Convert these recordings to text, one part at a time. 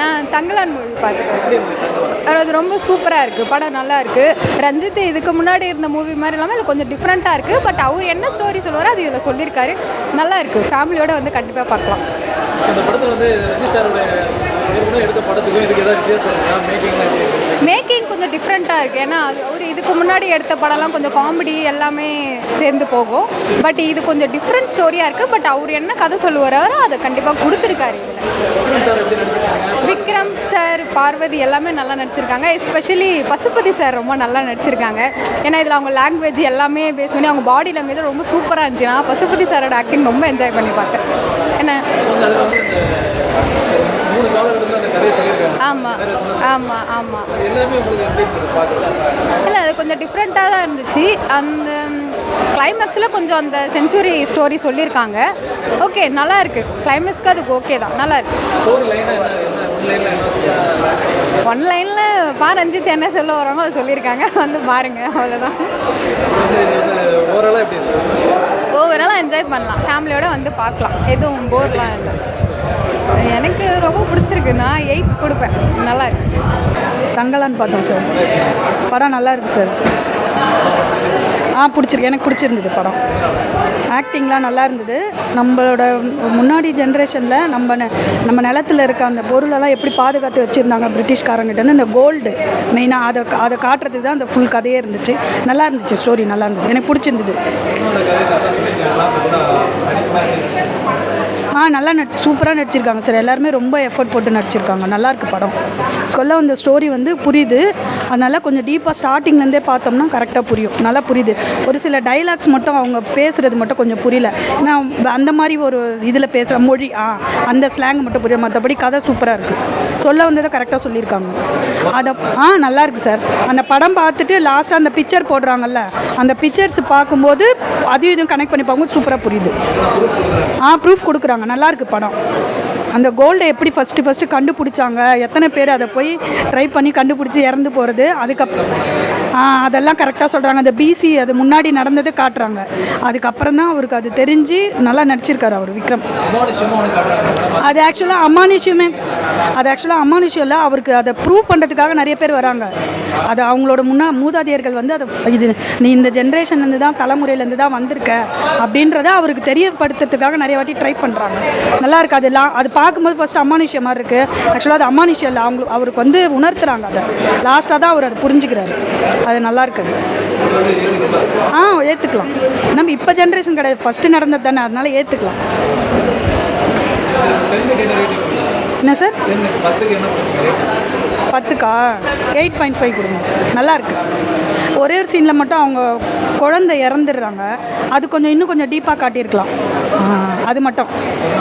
நான் தங்கலான் மூவி பார்த்துருக்கேன். அது ரொம்ப சூப்பராக இருக்குது படம் நல்லா இருக்குது ரஞ்சித் இதுக்கு முன்னாடி இருந்த மூவி மாதிரி இல்லாமல் இது கொஞ்சம் டிஃப்ரெண்ட்டாக இருக்குது பட் அவர் என்ன ஸ்டோரி சொல்லுவாரோ அது இதில் சொல்லியிருக்காரு. நல்லா இருக்குது ஃபேமிலியோட வந்து கண்டிப்பாக பார்க்கலாம்? மேக்கிங் கொஞ்சம் டிஃப்ரெண்ட்டாக இருக்குது ஏன்னா அவர் இதுக்கு முன்னாடி எடுத்த படம்லாம் கொஞ்சம் காமெடி எல்லாமே சேர்ந்து போகும். பட் இது கொஞ்சம் டிஃப்ரெண்ட் ஸ்டோரியாக இருக்குது பட் அவர் என்ன கதை சொல்லுவாரோ அதை கண்டிப்பாக கொடுத்துருக்காரு இதில். சார் பார்வதி எல்லாமே நல்லா நடிச்சிருக்காங்க. எஸ்பெஷலி பசுபதி சார் ரொம்ப நல்லா நடிச்சிருக்காங்க. ஏன்னா இதில் அவங்க லாங்குவேஜ் எல்லாமே பேஸ் பண்ணி அவங்க பாடி லாங்குவேஜ் ரொம்ப சூப்பராக இருந்துச்சு. நான் பசுபதி சாரோட ஆக்டிங் ரொம்ப என்ஜாய் பண்ணி பார்த்தேன். என்ன ஆமாம் ஆமாம் ஆமாம் இல்லை அது கொஞ்சம் டிஃப்ரெண்ட்டாக தான் இருந்துச்சு. அந்த கிளைமேக்ஸில் கொஞ்சம் அந்த செஞ்சுரி ஸ்டோரி சொல்லியிருக்காங்க. ஓகே நல்லா இருக்குது கிளைமேக்ஸ்க்கு அதுக்கு ஓகே தான். நல்லா இருக்குது ஸ்டோரி லைனாக என்ன என்ன ஒன் லைனில் என்ன வச்சுருக்காங்க ஒன் லைனில் பா ரஞ்சித் என்ன சொல்ல வராங்களோ அதை சொல்லியிருக்காங்க. வந்து பாருங்கள் அவ்வளோதான் ஓவராலாக என்ஜாய் பண்ணலாம். ஃபேமிலியோட வந்து பார்க்கலாம். எதுவும் போர்லாம் இல்லை. எனக்கு ரொம்ப பிடிச்சிருக்கு. நான் எயிட் கொடுப்பேன். நல்லா இருக்கு. தங்கலான்னு பார்த்தோம் சார் படம் நல்லா இருக்கு சார் ஆ பிடிச்சிருக்கு. எனக்கு பிடிச்சிருந்தது படம். ஆக்டிங்லாம் நல்லா இருந்தது. நம்மளோட முன்னாடி ஜென்ரேஷனில் நம்ம நெ- நம்ம நிலத்துல இருக்க அந்த பொருளெல்லாம் எப்படி பாதுகாத்து வச்சுருந்தாங்க பிரிட்டிஷ்காரங்கிட்ட இந்த கோல்டு மெயினாக அதை அதை காட்டுறதுக்கு தான் அந்த ஃபுல் கதையே இருந்துச்சு. நல்லா இருந்துச்சு ஸ்டோரி நல்லா இருந்தது. எனக்கு பிடிச்சிருந்தது. ஆ நல்லா நடி சூப்பராக நடிச்சிருக்காங்க சார். எல்லாருமே ரொம்ப எஃபர்ட் போட்டு நடிச்சிருக்காங்க. நல்லாயிருக்கு படம். சொல்ல வந்த ஸ்டோரி வந்து புரியுது. அதனால் கொஞ்சம் டீப்பாக ஸ்டார்டிங்லேருந்தே பார்த்தோம்னா கரெக்டாக புரியும். நல்லா புரியுது. ஒரு சில டைலாக்ஸ் மட்டும் அவங்க பேசுகிறது மட்டும் கொஞ்சம் புரியல. ஏன்னா அந்த மாதிரி ஒரு இதில் பேசுகிற மொழி ஆ அந்த ஸ்லாங் மட்டும் புரியும் மற்றபடி கதை சூப்பராக இருக்குது சொல்ல வந்ததை கரெக்டாக சொல்லியிருக்காங்க. அதை ஆ நல்லாயிருக்கு சார். அந்த படம் பார்த்துட்டு லாஸ்ட்டாக அந்த பிக்சர் போடுறாங்கல்ல அந்த பிக்சர்ஸ் பார்க்கும்போது அதையும் இதுவும் கனெக்ட் பண்ணி பார்க்கும்போது சூப்பராக புரியுது. ஆ ப்ரூஃப் கொடுக்குறாங்க. நல்லா இருக்கு படம். அந்த கோல்டை எப்படி ஃபஸ்ட்டு ஃபஸ்ட்டு கண்டுபிடிச்சாங்க? எத்தனை பேர் அதை போய் ட்ரை பண்ணி கண்டுபிடிச்சி இறந்து போகிறது அதுக்கப்புறம் அதெல்லாம் கரெக்டாக சொல்கிறாங்க அந்த பிசி அது முன்னாடி நடந்தது காட்டுறாங்க. அதுக்கப்புறம் தான் அவருக்கு அது தெரிஞ்சு நல்லா நடிச்சிருக்காரு அவர் விக்ரம். அது ஆக்சுவலாக அமானுஷ்யமே அது ஆக்சுவலாக அமானுஷ்யம் இல்லை அவருக்கு அதை ப்ரூவ் பண்ணுறதுக்காக நிறைய பேர் வராங்க. அது அவங்களோட முன்னா மூதாதையர்கள் வந்து அதை இது நீ இந்த ஜென்ரேஷன்லேருந்து தான் தலைமுறையிலேருந்து தான் வந்திருக்க அப்படின்றத அவருக்கு தெரியப்படுத்துறதுக்காக நிறைய வாட்டி ட்ரை பண்ணுறாங்க நல்லா இருக்குது அது லா- அது பார்க்கும்போது ஃபஸ்ட்டு அமானுஷ்யம் மாதிரி இருக்குது ஆக்சுவலாக அது அமானுஷ்யம் இல்லை அவங்க அவருக்கு வந்து உணர்த்துறாங்க அதை. லாஸ்ட்டாக தான் அவர் அதை புரிஞ்சுக்கிறாரு. அது நல்லா இருக்குது ஆ ஏற்றுக்கலாம் நம்ம இப்போ ஜென்ரேஷன் கிடையாது. ஃபஸ்ட்டு நடந்தது தானே அதனால ஏற்றுக்கலாம் என்ன சார்? பத்துக்கா? எயிட் பாயிண்ட் ஃபைவ் கொடுங்க சார். நல்லாயிருக்கு. ஒரே ஒரு சீனில் மட்டும் அவங்க குழந்தை இறந்துடுறாங்க. அது கொஞ்சம் இன்னும் கொஞ்சம் டீப்பாக காட்டியிருக்கலாம். அது மட்டும்.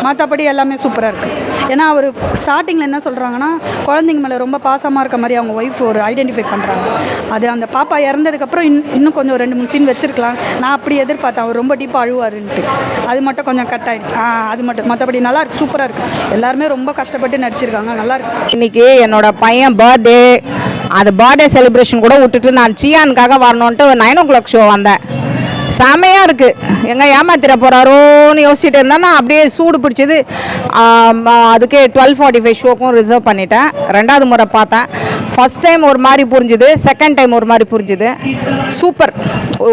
மற்றபடி எல்லாமே சூப்பராக இருக்குது ஏன்னா அவர் ஸ்டார்டிங்கில் என்ன சொல்கிறாங்கன்னா குழந்தைங்க மேலே ரொம்ப பாசமாக இருக்க மாதிரி அவங்க ஒய்ஃப் ஒரு ஐடென்டிஃபை பண்ணுறாங்க அது அந்த பாப்பா இறந்ததுக்கப்புறம் இன் இன்னும் கொஞ்சம் ரெண்டு மூணு சீன் வச்சிருக்கலாம். நான் அப்படி எதிர்பார்த்தேன். அவர் ரொம்ப டீப்பாக அழுவாருன்ட்டு. அது மட்டும் கொஞ்சம் கட் ஆகிடுச்சு ஆ அது மட்டும். மற்றபடி நல்லா இருக்குது சூப்பராக இருக்குது எல்லாருமே ரொம்ப கஷ்டப்பட்டு நடிச்சிருக்காங்க. நல்லா இருக்கு. இன்னைக்கு என்னோட பையன் பர்த்டே அது பர்த்டே செலிப்ரேஷன் கூட விட்டுட்டு நான் சியானுக்காக வரணுன்ட்டு நைன் ஓ கிளாக் ஷோ வந்தேன். செமையாக இருக்குது எங்கே ஏமாத்திர போகிறாரோன்னு யோசிச்சுட்டு இருந்தேன். நான் அப்படியே சூடு பிடிச்சது அதுக்கே டுவெல் ஃபார்ட்டி ஃபைவ் ஷோக்கும் ரிசர்வ் பண்ணிட்டேன். ரெண்டாவது முறை பார்த்தேன். ஃபஸ்ட் டைம் ஒரு மாதிரி புரிஞ்சுது செகண்ட் டைம் ஒரு மாதிரி புரிஞ்சுது. சூப்பர்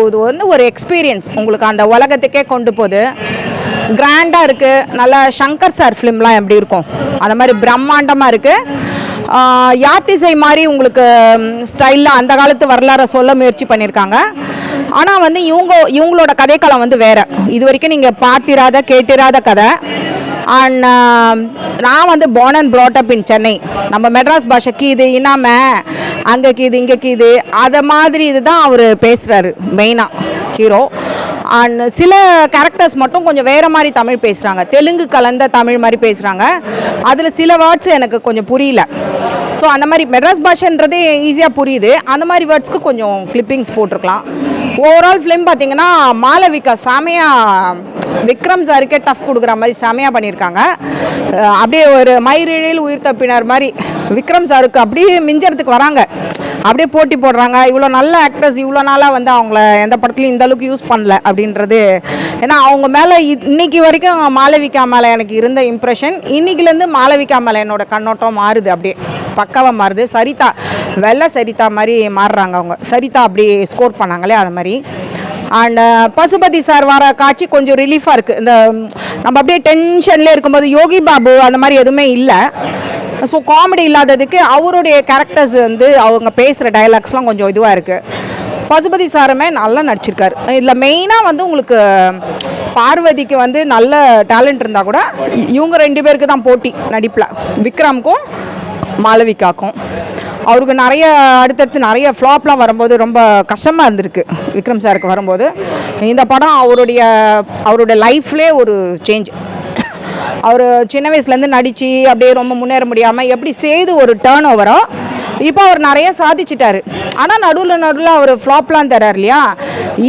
இது வந்து ஒரு எக்ஸ்பீரியன்ஸ் உங்களுக்கு அந்த உலகத்துக்கே கொண்டு போகுது. கிராண்டாக இருக்குது நல்லா சங்கர் சார் ஃபிலிம்லாம் எப்படி இருக்கும்? அந்த மாதிரி பிரம்மாண்டமாக இருக்குது யாத்திசை மாதிரி உங்களுக்கு ஸ்டைலில் அந்த காலத்து வரலாறை சொல்ல முயற்சி பண்ணியிருக்காங்க. ஆனால் வந்து இவங்க இவங்களோட கதைக்களம் வந்து வேற. இது வரைக்கும் நீங்கள் பார்த்திராத கேட்டிராத கதை. அண்ட் um, நான் வந்து born and brought in Chennai நம்ம மெட்ராஸ் பாஷைக்கு இது இனாம அங்கே கீது இங்கே கீது அதை மாதிரி இதுதான் அவர் பேசுகிறாரு மெயினாக ஹீரோ அண்ட் சில கேரக்டர்ஸ் மட்டும் கொஞ்சம் வேறு மாதிரி தமிழ் பேசுகிறாங்க தெலுங்கு கலந்த தமிழ் மாதிரி பேசுகிறாங்க அதில் சில வேர்ட்ஸ் எனக்கு கொஞ்சம் புரியல. ஸோ அந்த மாதிரி மெட்ராஸ் பாஷன்றதே ஈஸியாக புரியுது. அந்த மாதிரி வேர்ட்ஸ்க்கு கொஞ்சம் கிளிப்பிங்ஸ் போட்டிருக்கலாம். ஓவரால் ஃபிலிம் பார்த்தீங்கன்னா மாலவிகா சாமியாக விக்ரம் சாருக்கே டஃப் கொடுக்குற மாதிரி செமையாக பண்ணியிருக்காங்க அப்படியே ஒரு மயிரிழில் உயிர் தப்பினார் மாதிரி விக்ரம் சாருக்கு அப்படியே மிஞ்சறதுக்கு வராங்க. அப்படியே போட்டி போடுறாங்க. இவ்வளோ நல்ல ஆக்டர்ஸ் இவ்வளோ நாளாக வந்து அவங்கள எந்த படத்துலையும் இந்த அளவுக்கு யூஸ் பண்ணல அப்படின்றது. ஏன்னா அவங்க மேலே இன்னைக்கு வரைக்கும் மாளவிகா மேலே எனக்கு இருந்த இம்ப்ரெஷன் இன்னைக்குலேருந்து மாளவிகா மேலே என்னோட கண்ணோட்டம் மாறுது அப்படியே. பக்காவாக மாறுது. சரிதா வெள்ளை சரிதா மாதிரி மாறுறாங்க அவங்க. சரிதா அப்படி ஸ்கோர் பண்ணாங்களே அது மாதிரி. அண்ட் uh, பசுபதி சார் வர காட்சி கொஞ்சம் ரிலீஃபாக இருக்குது இந்த நம்ம அப்படியே டென்ஷன்லேயே இருக்கும்போது யோகி பாபு அந்த மாதிரி எதுவுமே இல்லை. ஸோ காமெடி இல்லாததுக்கு அவருடைய கேரக்டர்ஸ் வந்து அவங்க பேசுகிற டயலாக்ஸ்லாம் கொஞ்சம் இதுவாக இருக்குது பசுபதி சாருமே நல்லா நடிச்சிருக்காரு. இதில் மெயினாக வந்து உங்களுக்கு பார்வதிக்கு வந்து நல்ல டேலண்ட் இருந்தால் கூட இவங்க ரெண்டு பேருக்கு தான் போட்டி நடிப்பில். விக்ரம்க்கும் மாளவிகாக்கும். அவருக்கு நிறைய அடுத்தடுத்து நிறைய ஃப்ளாப்லாம் வரும்போது ரொம்ப கஷ்டமாக இருந்திருக்கு. விக்ரம் சாருக்கு வரும்போது. இந்த படம் அவருடைய அவருடைய லைஃப்லே ஒரு சேஞ்ச் அவர் சின்ன வயசுலேருந்து நடித்து அப்படியே ரொம்ப முன்னேற முடியாமல் எப்படி செய்து ஒரு டேர்ன் ஓவரோ இப்போ அவர் நிறைய சாதிச்சிட்டாரு. ஆனால் நடுவில் நடுவில் அவர் ஃப்ளாப்லாம் தரார் இல்லையா?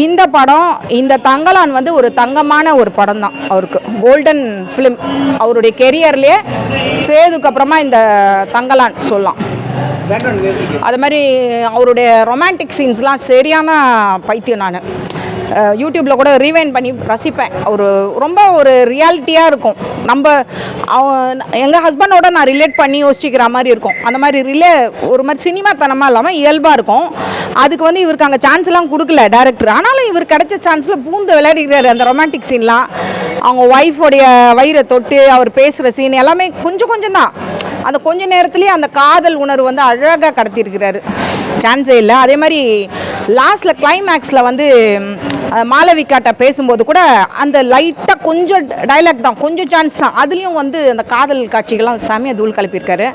இந்த படம் இந்த தங்கலான் வந்து ஒரு தங்கமான ஒரு படம் தான் அவருக்கு. கோல்டன் ஃபிலிம் அவருடைய கெரியர்லேயே சேதுக்கு அப்புறமா இந்த தங்கலான் சொல்லலாம். அது மாதிரி அவருடைய ரொமான்டிக் சீன்ஸ்லாம் சரியான பைத்தியம் நான். யூடியூப்பில் கூட ரீவைன் பண்ணி ரசிப்பேன். ஒரு ரொம்ப ஒரு ரியாலிட்டியாக இருக்கும். நம்ம எங்கள் ஹஸ்பண்டோட நான் ரிலேட் பண்ணி யோசிச்சுக்கிற மாதிரி இருக்கும். அந்த மாதிரி ரிலே ஒரு மாதிரி சினிமாத்தனமாக இல்லாமல் இயல்பாக இருக்கும். அதுக்கு வந்து இவருக்கு அங்கே சான்ஸ்லாம் கொடுக்கல டேரக்டர் ஆனாலும் இவர் கிடைச்ச சான்ஸில் பூந்து விளையாடிக்கிறாரு அந்த ரொமான்டிக் சீன்லாம் அவங்க ஒய்ஃபோடைய வயிறை தொட்டு அவர் பேசுகிற சீன் எல்லாமே கொஞ்சம் கொஞ்சம் தான் அந்த கொஞ்ச நேரத்துலேயே அந்த காதல் உணர்வு வந்து அழகாக கடத்தியிருக்கிறாரு. சான்ஸே இல்லை. அதே மாதிரி லாஸ்ட்டில் கிளைமேக்ஸில் வந்து அஹ், மாளவிகாட்ட பேசும்போது கூட அந்த லைட்டாக கொஞ்சம் டைலாக் தான். கொஞ்சம் சான்ஸ் தான். அதுலேயும் வந்து அந்த காதல் காட்சிகள்லாம் செமையாக தூள் கலப்பியிருக்காரு.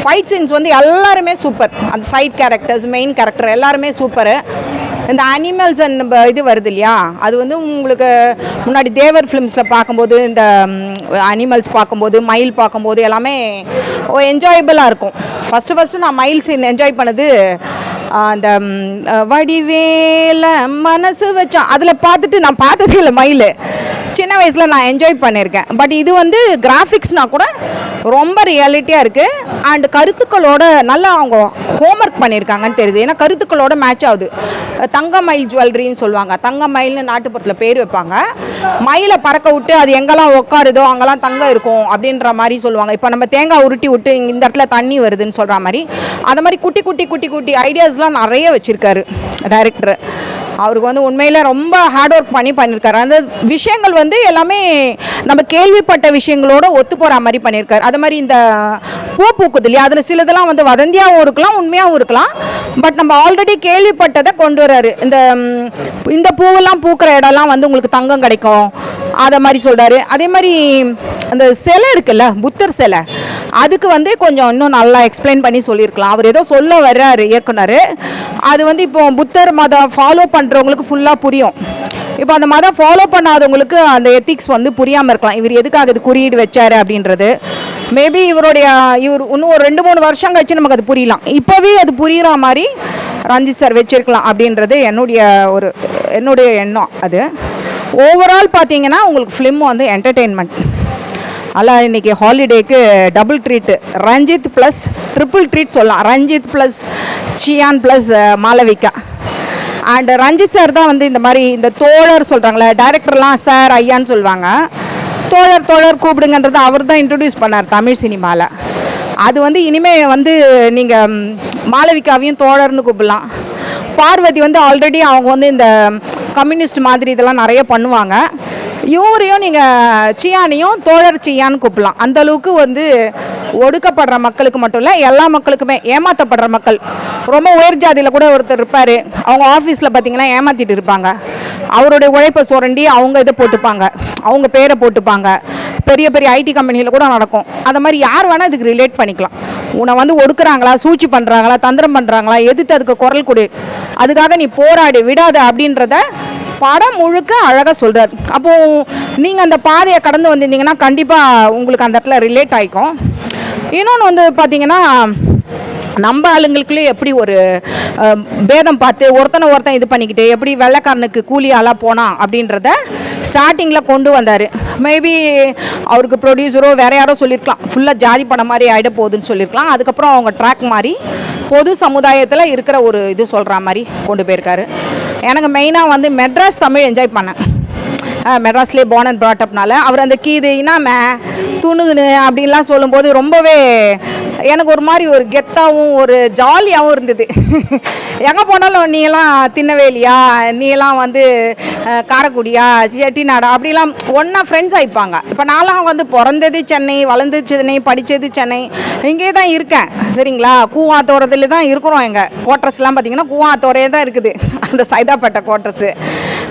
ஃபைட் சீன்ஸ் வந்து எல்லாருமே சூப்பர் அந்த சைட் கேரக்டர்ஸ் மெயின் கேரக்டர் எல்லாருமே சூப்பரு இந்த அனிமல்ஸ் அண்ட் இது வருது இல்லையா? அது வந்து உங்களுக்கு முன்னாடி தேவர் ஃபிலிம்ஸில் பார்க்கும்போது இந்த அனிமல்ஸ் பார்க்கும்போது மயில் பார்க்கும்போது எல்லாமே என்ஜாயபிளாக இருக்கும். ஃபஸ்ட்டு ஃபஸ்ட்டு நான் மயில் சீன் என்ஜாய் பண்ணது அந்த வடிவேல மனசு வச்சோம் அதில் பார்த்துட்டு நான் பார்த்ததே இல்லை மயில். சின்ன வயசில் நான் என்ஜாய் பண்ணியிருக்கேன் பட் இது வந்து கிராஃபிக்ஸ்னால் கூட ரொம்ப ரியாலிட்டியாக இருக்குது அண்ட் கருத்துக்களோட நல்லா அவங்க ஹோம்ஒர்க் பண்ணியிருக்காங்கன்னு தெரியுது. ஏன்னா கருத்துக்களோட மேட்ச் ஆகுது. தங்க மயில் ஜுவல்லரின்னு சொல்லுவாங்க. தங்க மயில்னு நாட்டுப்புறத்தில் பேர் வைப்பாங்க. மயிலை பறக்க விட்டு அது எங்கெல்லாம் உட்காருதோ அங்கெல்லாம் தங்கம் இருக்கும் அப்படின்ற மாதிரி சொல்லுவாங்க. இப்போ நம்ம தேங்காய் உருட்டி விட்டு இங்கே இந்த இடத்துல தண்ணி வருதுன்னு சொல்கிற மாதிரி அந்த மாதிரி குட்டி குட்டி குட்டி குட்டி ஐடியாஸ்லாம் நிறைய வச்சுருக்காரு டைரக்டர் அவருக்கு வந்து உண்மையில் ரொம்ப ஹார்ட் ஒர்க் பண்ணி பண்ணியிருக்காரு அந்த விஷயங்கள் வந்து எல்லாமே நம்ம கேள்விப்பட்ட விஷயங்களோட ஒத்து போகிற மாதிரி பண்ணியிருக்காரு அது மாதிரி இந்த பூ பூக்குது இல்லையா? அதில் சிலதெல்லாம் வந்து வதந்தியாகவும் இருக்கலாம் உண்மையாகவும் இருக்கலாம். பட் நம்ம ஆல்ரெடி கேள்விப்பட்டதை கொண்டு வர்றாரு இந்த இந்த பூவெல்லாம் பூக்கிற இடம்லாம் வந்து உங்களுக்கு தங்கம் கிடைக்கும். அதை மாதிரி சொல்கிறாரு அதே மாதிரி அந்த சிலை இருக்குல்ல புத்தர் சிலை. அதுக்கு வந்து கொஞ்சம் இன்னும் நல்லா எக்ஸ்பிளைன் பண்ணி சொல்லியிருக்கலாம். அவர் ஏதோ சொல்ல வர்றாரு இயக்குனர். அது வந்து இப்போ புத்தர் மதம் ஃபாலோ பண்ணுறவங்களுக்கு ஃபுல்லாக புரியும். இப்போ அந்த மதம் ஃபாலோ பண்ணாதவங்களுக்கு அந்த எத்திக்ஸ் வந்து புரியாமல் இருக்கலாம். இவர் எதுக்காக இது குறியீடு வச்சாரு அப்படின்றது. மேபி இவருடைய இவர் இன்னும் ஒரு ரெண்டு மூணு வருஷம் கழிச்சு நமக்கு அது புரியலாம். இப்போவே அது புரிகிற மாதிரி ரஞ்சித் சார் வச்சிருக்கலாம் அப்படின்றது என்னுடைய ஒரு என்னுடைய எண்ணம் அது. ஓவரால் பார்த்தீங்கன்னா உங்களுக்கு ஃபிலிம் வந்து என்டர்டெயின்மெண்ட் ஆனால் இன்றைக்கி ஹாலிடேக்கு double treat Ranjith plus triple treat சொல்லலாம். Ranjith plus Chiyaan plus Malavika and Ranjith sir தான் வந்து இந்த மாதிரி இந்த தோழர் சொல்கிறாங்களே டைரக்டர்லாம் சார் ஐயான்னு சொல்லுவாங்க தோழர் தோழர் கூப்பிடுங்கன்றது அவர் தான் இன்ட்ரடியூஸ் பண்ணார் தமிழ் சினிமாவில் அது வந்து இனிமேல் வந்து நீங்கள் மாளவிகாவையும் தோழர்னு கூப்பிடலாம். பார்வதி வந்து ஆல்ரெடி அவங்க வந்து இந்த கம்யூனிஸ்ட் மாதிரி இதெல்லாம் நிறைய பண்ணுவாங்க. இவரையும் நீங்கள் சியானையும் தோழர் சியான்னு கூப்பிடலாம். அந்தளவுக்கு வந்து ஒடுக்கப்படுற மக்களுக்கு மட்டும் இல்லை எல்லா மக்களுக்குமே ஏமாற்றப்படுற மக்கள். ரொம்ப உயர் ஜாதியில் கூட ஒருத்தர் இருப்பார். அவங்க ஆஃபீஸில் பார்த்தீங்கன்னா ஏமாற்றிட்டு இருப்பாங்க. அவருடைய உழைப்பை சுரண்டி அவங்க இதை போட்டுப்பாங்க. அவங்க பேரை போட்டுப்பாங்க. பெரிய பெரிய ஐடி கம்பெனியில் கூட நடக்கும். அந்த மாதிரி யார் வேணால் இதுக்கு ரிலேட் பண்ணிக்கலாம். உன்னை வந்து ஒடுக்குறாங்களா சூழ்ச்சி பண்ணுறாங்களா தந்திரம் பண்ணுறாங்களா எதிர்த்து அதுக்கு குரல் கொடு. அதுக்காக நீ போராடி விடாத அப்படின்றத படம் முழுக்க அழகாக சொல்கிறார் அப்போது நீங்கள் அந்த பாதையை கடந்து வந்திருந்தீங்கன்னா கண்டிப்பாக உங்களுக்கு அந்த இடத்துல ரிலேட் ஆகிக்கும் இன்னொன்று வந்து பார்த்தீங்கன்னா நம்ம ஆளுங்களுக்குள்ளே எப்படி ஒரு பேதம் பார்த்து ஒருத்தனை ஒருத்தன் இது பண்ணிக்கிட்டு எப்படி வெள்ளைக்காரனுக்கு கூலி ஆளாக போனான் அப்படின்றத ஸ்டார்டிங்கில் கொண்டு வந்தார். மேபி அவருக்கு ப்ரொடியூசரோ வேற யாரோ சொல்லியிருக்கலாம் ஃபுல்லாக ஜாதி படம் மாதிரி ஆகிட போகுதுன்னு சொல்லியிருக்கலாம் அதுக்கப்புறம் அவங்க ட்ராக் மாதிரி பொது சமுதாயத்தில் இருக்கிற ஒரு இது சொல்கிற மாதிரி கொண்டு போயிருக்காரு. எனக்கு மெயினாக வந்து மெட்ராஸ் தமிழ் என்ஜாய் பண்ணேன். மெட்ராஸ்லேயே born அண்ட் ப்ராட்டப்னால அவர் அந்த கீதைனா மே துணுகுனு அப்படின்லாம் சொல்லும்போது ரொம்பவே எனக்கு ஒரு மாதிரி ஒரு கெத்தாகவும் ஒரு ஜாலியாகவும் இருந்தது. எங்கே போனாலும் நீ எல்லாம் திண்ணவேலியா நீ எல்லாம் வந்து காரக்குடியா காரைக்குடியா செட்டிநாடா அப்படிலாம் ஒன்றா ஃப்ரெண்ட்ஸ் ஆகிப்பாங்க இப்போ நான்லாம் வந்து பிறந்தது சென்னை வளர்ந்தது சென்னை படித்தது சென்னை இங்கே தான் இருக்கேன். சரிங்களா? கூவாத்தோரத்தில் தான் இருக்கிறோம் எங்கள் குவார்ட்டர்ஸ்லாம் பார்த்தீங்கன்னா கூவாத்தோரையே தான் இருக்குது. அந்த சைதாப்பேட்டை குவார்ட்டர்ஸு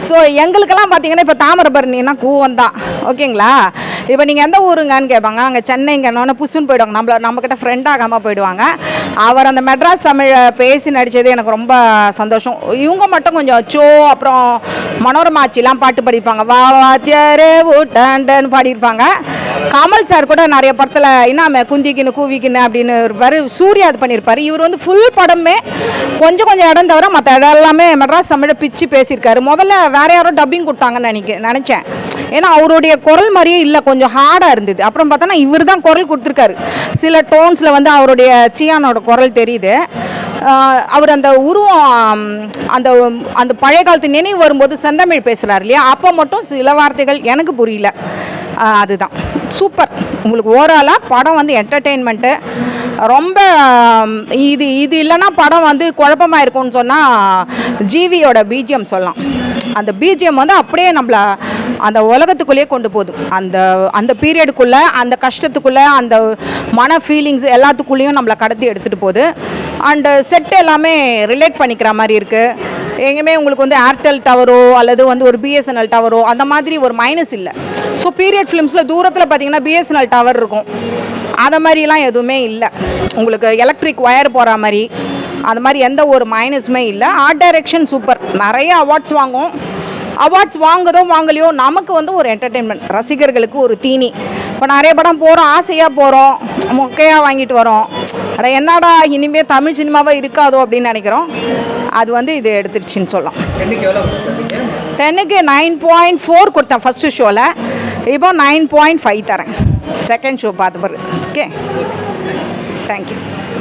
ஸோ எங்களுக்கெல்லாம் பார்த்தீங்கன்னா இப்போ தாமிரபரணின்னா கூவம் தான் ஓகேங்களா இப்போ நீங்கள் எந்த ஊருங்கன்னு கேட்பாங்க அங்கே சென்னைங்கன்னு புசுன்னு போயிடுவாங்க. நம்மள நம்மக்கிட்ட ஃப்ரெண்ட் ஆகாமல் போயிடுவாங்க. அவர் அந்த மெட்ராஸ் தமிழை பேசி நடித்தது எனக்கு ரொம்ப சந்தோஷம். இவங்க மட்டும் கொஞ்சம் அச்சோ அப்புறம் மனோரமாச்சிலாம் பாட்டு படிப்பாங்க. வா வாத்தியாரே ஊட்டாண்டன்னு பாடியிருப்பாங்க. கமல் சார் கூட நிறைய படத்தில் இன்னாம குந்திக்கின்னு கூவிக்கின்னு அப்படின்னு இருப்பார். சூர்யா அது பண்ணியிருப்பார். இவர் வந்து ஃபுல் படமே கொஞ்சம் கொஞ்சம் இடம் தவிர மற்ற இடம் எல்லாமே மெட்ராஸ் தமிழை பிச்சு பேசியிருக்காரு. முதல்ல வேற யாரோ டப்பிங் கொடுத்தாங்கன்னு நினைக்க நினச்சேன். ஏன்னா அவருடைய குரல் மாதிரியே இல்லை கொஞ்சம் ஹார்டாக இருந்தது. அப்புறம் பார்த்தோன்னா இவர் தான் குரல் கொடுத்துருக்காரு. சில டோன்ஸில் வந்து அவருடைய சியானோட குரல் தெரியுது. அவர் அந்த உருவம் அந்த அந்த பழைய காலத்து நினைவு வரும்போது செந்தமிழ் பேசுகிறார் இல்லையா? அப்போ மட்டும் சில வார்த்தைகள் எனக்கு புரியல. அதுதான். சூப்பர் உங்களுக்கு ஓவராலாக படம் வந்து என்டர்டெயின்மெண்ட்டு ரொம்ப இது இது இல்லைன்னா படம் வந்து குழப்பமாக இருக்கும்னு சொன்னால் ஜிவியோட பிஜிஎம் சொல்லலாம். அந்த பிஜிஎம் வந்து அப்படியே நம்மள அந்த உலகத்துக்குள்ளேயே கொண்டு போகுது அந்த அந்த பீரியடுக்குள்ளே அந்த கஷ்டத்துக்குள்ளே அந்த மன ஃபீலிங்ஸ் எல்லாத்துக்குள்ளேயும் நம்மளை கடத்தி எடுத்துகிட்டு போகுது. அண்டு செட் எல்லாமே ரிலேட் பண்ணிக்கிற மாதிரி இருக்குது எங்கேயுமே உங்களுக்கு வந்து ஏர்டெல் டவரோ அல்லது வந்து ஒரு பிஎஸ்என்எல் டவரோ அந்த மாதிரி ஒரு மைனஸ் இல்லை. ஸோ பீரியட் ஃபிலிம்ஸில் தூரத்தில் பார்த்தீங்கன்னா பிஎஸ்என்எல் டவர் இருக்கும். அந்த மாதிரிலாம் எதுவுமே இல்லை. உங்களுக்கு எலக்ட்ரிக் ஒயர் போகிற மாதிரி அந்த மாதிரி எந்த ஒரு மைனஸுமே இல்லை. ஆர்ட் டைரக்ஷன் சூப்பர் நிறைய அவார்ட்ஸ் வாங்கும் அவார்ட்ஸ் வாங்குதோ வாங்கலையோ நமக்கு வந்து ஒரு என்டர்டெயின்மெண்ட் ரசிகர்களுக்கு ஒரு தீனி. இப்போ நிறைய படம் போகிறோம் ஆசையாக போகிறோம் மொக்கையாக வாங்கிட்டு வரோம். அட என்னடா இனிமேல் தமிழ் சினிமாவே இருக்காதோ அப்படின்னு நினைக்கிறோம். அது வந்து இது எடுத்துருச்சுன்னு சொல்லலாம். டென்னுக்கு நைன் பாயிண்ட் ஃபோர் கொடுத்தேன் ஃபஸ்ட்டு ஷோவில் இப்போ நைன் பாயிண்ட் ஃபைவ் தரேன். செகண்ட் ஷோ பார்த்த பிறகு ஓகே தேங்க்யூ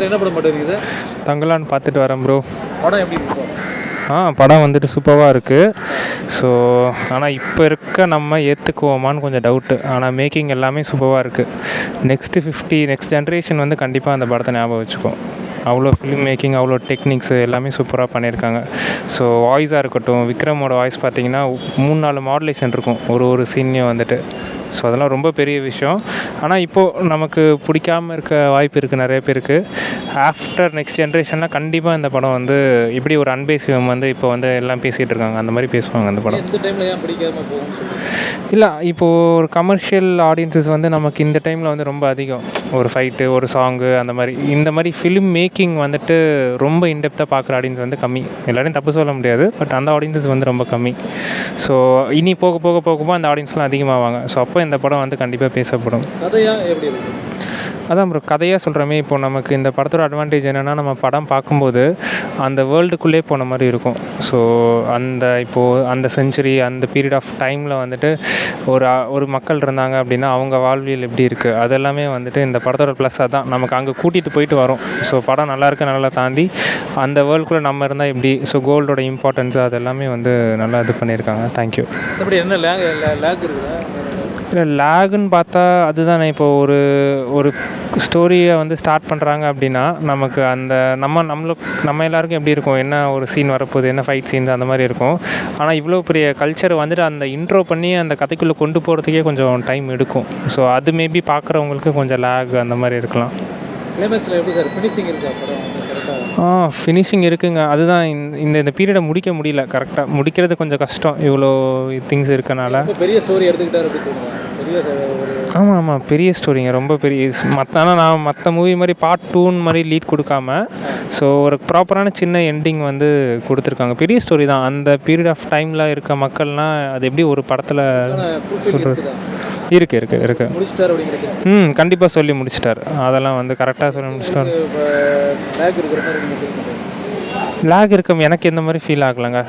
என்ன படம் சார்? தங்கலான்னு பார்த்துட்டு வரேன் ப்ரோ படம் எப்படி ஆ படம் வந்துட்டு சூப்பராக இருக்குது ஸோ ஆனால் இப்போ இருக்க நம்ம ஏற்றுக்குவோமான்னு கொஞ்சம் டவுட்டு ஆனால் மேக்கிங் எல்லாமே சூப்பராக இருக்குது நெக்ஸ்ட்டு ஃபிஃப்டி நெக்ஸ்ட் ஜென்ரேஷன் வந்து கண்டிப்பாக அந்த படத்தை ஞாபகம் வச்சுக்கும். அவ்வளோ ஃபிலிம் மேக்கிங் அவ்வளோ டெக்னிக்ஸ் எல்லாமே சூப்பராக பண்ணியிருக்காங்க. ஸோ வாய்ஸாக இருக்கட்டும் விக்ரமோட வாய்ஸ் பார்த்தீங்கன்னா மூணு நாலு மாடுலேஷன் இருக்கும். ஒரு ஒரு சீன்லேயும் வந்துட்டு. ஸோ அதெல்லாம் ரொம்ப பெரிய விஷயம். ஆனால் இப்போது நமக்கு பிடிக்காம இருக்க வாய்ப்பு இருக்குது நிறைய பேருக்கு. ஆஃப்டர் நெக்ஸ்ட் ஜென்ரேஷனில் கண்டிப்பாக இந்த படம் வந்து இப்படி ஒரு அன்பே சிவம் வந்து இப்போ வந்து எல்லாம் பேசிகிட்டு இருக்காங்க. அந்த மாதிரி பேசுவாங்க அந்த படம். இல்லை இப்போது ஒரு கமர்ஷியல் ஆடியன்சஸ் வந்து நமக்கு இந்த டைமில் வந்து ரொம்ப அதிகம். ஒரு ஃபைட்டு ஒரு சாங்கு அந்த மாதிரி. இந்த மாதிரி ஃபிலிம் மேக்கிங் வந்துட்டு ரொம்ப இன்டெப்த்தாக பார்க்குற ஆடியன்ஸ் வந்து கம்மி. எல்லாரையும் தப்பு சொல்ல முடியாது பட் அந்த ஆடியன்ஸஸ் வந்து ரொம்ப கம்மி. ஸோ இனி போக போக போக போக அந்த ஆடியன்ஸ்லாம் அதிகமாவாங்க. ஸோ அப்போ இந்த படம் வந்து கண்டிப்பாக பேசப்படும். கதையாக எப்படி அதான் ப்ரோ கதையாக சொல்கிறோமே இப்போ நமக்கு இந்த படத்தோட அட்வான்டேஜ் என்னென்னா நம்ம படம் பார்க்கும்போது அந்த வேர்ல்டுக்குள்ளே போன மாதிரி இருக்கும். ஸோ அந்த இப்போது அந்த செஞ்சுரி அந்த பீரியட் ஆஃப் டைமில் வந்துட்டு ஒரு ஒரு மக்கள் இருந்தாங்க அப்படின்னா அவங்க வாழ்வியல் எப்படி இருக்குது அதெல்லாமே வந்துட்டு இந்த படத்தோட ப்ளஸ் அதான். நமக்கு அங்கே கூட்டிகிட்டு போயிட்டு வரும். ஸோ படம் நல்லா இருக்கு நல்லா தாண்டி அந்த வேர்ல்டுக்குள்ளே நம்ம இருந்தால் எப்படி? ஸோ கோல்டோட இம்பார்ட்டன்ஸ் அது எல்லாமே வந்து நல்லா இது பண்ணியிருக்காங்க. தேங்க்யூ மற்றபடி என்ன லேக் லேக் இருக்குதா? இல்லை லேகுன்னு பார்த்தா அதுதானே இப்போ ஒரு ஒரு ஸ்டோரியை வந்து ஸ்டார்ட் பண்ணுறாங்க அப்படின்னா நமக்கு அந்த நம்ம நம்மளுக்கு நம்ம எல்லாருக்கும் எப்படி இருக்கும்? என்ன ஒரு சீன் வரப்போகுது? என்ன ஃபைட் சீன்ஸ் அந்த மாதிரி இருக்கும். ஆனால் இவ்வளோ பெரிய கல்ச்சர் வந்துட்டு அந்த இன்ட்ரோ பண்ணி அந்த கதைக்குள்ளே கொண்டு போகிறதுக்கே கொஞ்சம் டைம் எடுக்கும். ஸோ அது மேபி பார்க்குறவங்களுக்கு கொஞ்சம் லேக் அந்த மாதிரி இருக்கலாம். கிளைமேக்ஸில் எப்படி சார் ஃபினிஷிங் இருக்கா ஆ? ஃபினிஷிங் இருக்குங்க. அதுதான் இந்த- இந்த பீரியடை முடிக்க முடியல. கரெக்டாக முடிக்கிறது கொஞ்சம் கஷ்டம். இவ்வளோ திங்ஸ் இருக்கனால. பெரிய ஸ்டோரி எடுத்துக்கிட்டாரு அப்படி ஆமாம் ஆமாம் பெரிய ஸ்டோரிங்க ரொம்ப பெரிய மற்ற ஆனால் நான் மற்ற மூவி மாதிரி பார்ட் டூன்னு மாதிரி லீட் கொடுக்காம ஸோ ஒரு ப்ராப்பரான சின்ன எண்டிங் வந்து கொடுத்துருக்காங்க. பெரிய ஸ்டோரி தான். அந்த பீரியட் ஆஃப் டைமில் இருக்க மக்கள்லாம் அது எப்படி ஒரு படத்தில் ஃபுல்ஃபில் இருக்குதா? இருக்குது இருக்குது இருக்குது முடிச்சிட்டார் அப்படிங்கிறது ம் கண்டிப்பாக சொல்லி முடிச்சிட்டார். அதெல்லாம் வந்து கரெக்டாக சொல்லி முடிச்சிட்டார். லேக் இருக்கும். எனக்கு எந்த மாதிரி ஃபீல் ஆகலைங்க.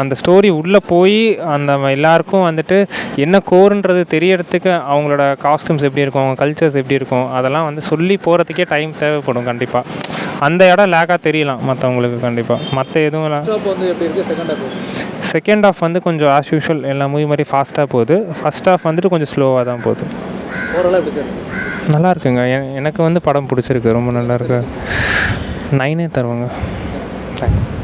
அந்த ஸ்டோரி உள்ளே போய் அந்த எல்லாருக்கும் வந்துட்டு என்ன கோருன்றது தெரியறதுக்கு அவங்களோட காஸ்டியூம்ஸ் எப்படி இருக்கும் அவங்க கல்ச்சர்ஸ் எப்படி இருக்கும் அதெல்லாம் வந்து சொல்லி போகிறதுக்கே டைம் தேவைப்படும் கண்டிப்பாக அந்த இடம் லேக்காக தெரியலாம் மற்றவங்களுக்கு கண்டிப்பாக மற்ற எதுவும் செகண்ட் ஹாஃப் வந்து கொஞ்சம் ஆஸ் யூஷுவல் எல்லா மூவி மாதிரி ஃபாஸ்ட்டாக போகுது. ஃபஸ்ட் ஹாஃப் வந்துட்டு கொஞ்சம் ஸ்லோவாக தான் போகுது? நல்லா இருக்குங்க. எனக்கு வந்து படம் பிடிச்சிருக்கு. ரொம்ப நல்லா இருக்கு. நைனே தருவாங்க. தேங்க்யூ